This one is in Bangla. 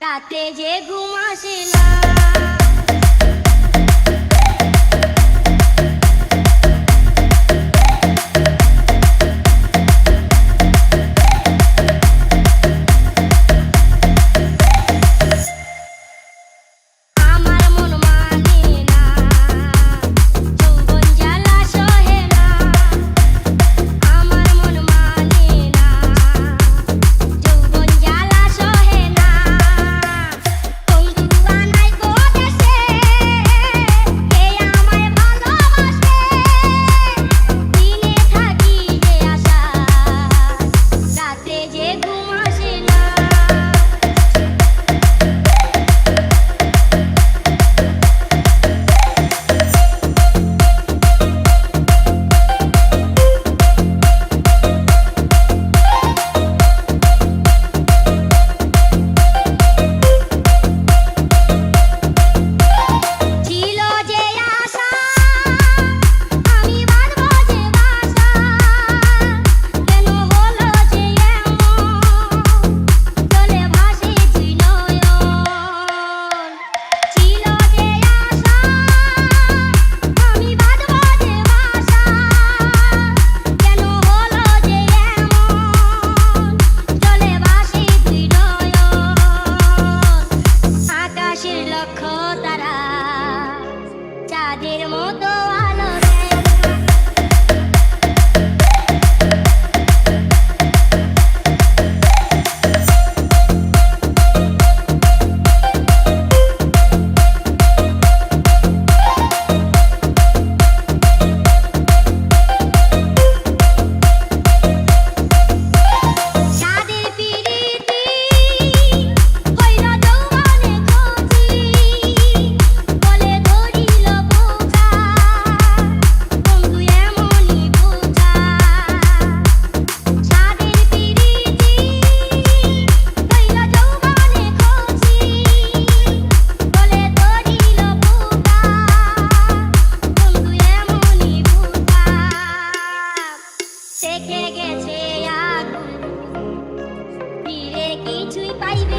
রাতে যে ঘুমাসে না। de mundo tayo